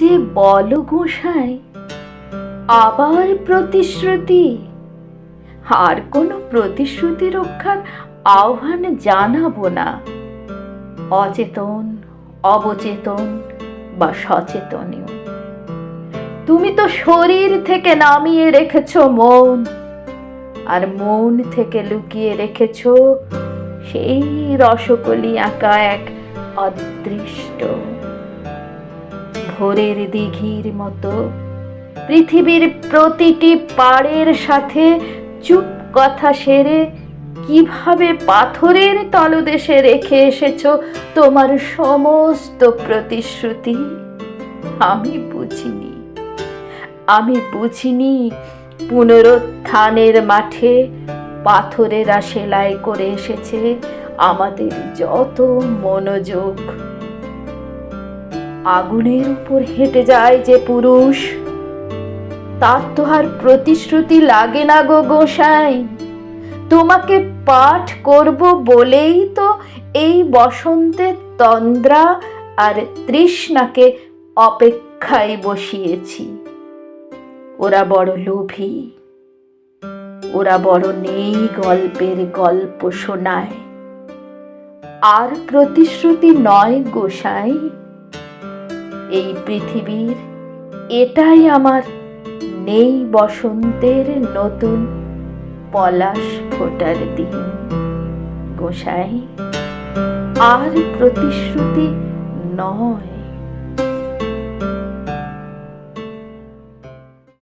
যে বল গোসাই, আবার প্রতিশ্রুতি। আর কোনো প্রতিশ্রুতি রক্ষার আহ্বান জানাব না। অচেতন, অবচেতন বা সচেতনীয়। তুমি তো শরীর থেকে নামিয়ে রেখেছ মন, আর মন থেকে লুকিয়ে রেখেছ সেই রসকলি আঁকা এক অদৃষ্ট ভোরের দিঘির মতো। পৃথিবীর প্রতিটি পাড়ের সাথে চুপ কথা সেরে কীভাবে পাথরের তলদেশে রেখে এসেছ তোমার সমস্ত প্রতিশ্রুতি? আমি বুঝিনি। আমি বুঝিনি পুনরুত্থানের মাঠে পাথরেরা সেলাই করে এসেছে আমাদের যত মনোযোগ। আগুনের উপর হেঁটে যায় যে পুরুষ। তার তো আর প্রতিশ্রুতি লাগে না গো গোসাই। তোমাকে পাঠ করব বলেই তো এই বসন্তের তন্দ্রা আর তৃষ্ণাকে অপেক্ষায় বসিয়েছি। ওরা বড় লোভী, ওরা বড় নেই গল্পের গল্প শোনায়। আর প্রতিশ্রুতি নয় গোসাই। এই পৃথিবীর এটাই আমার নেই বসন্তের নতুন পলাশ ফোটার দিন। গোসাই আর প্রতিশ্রুতি নয়।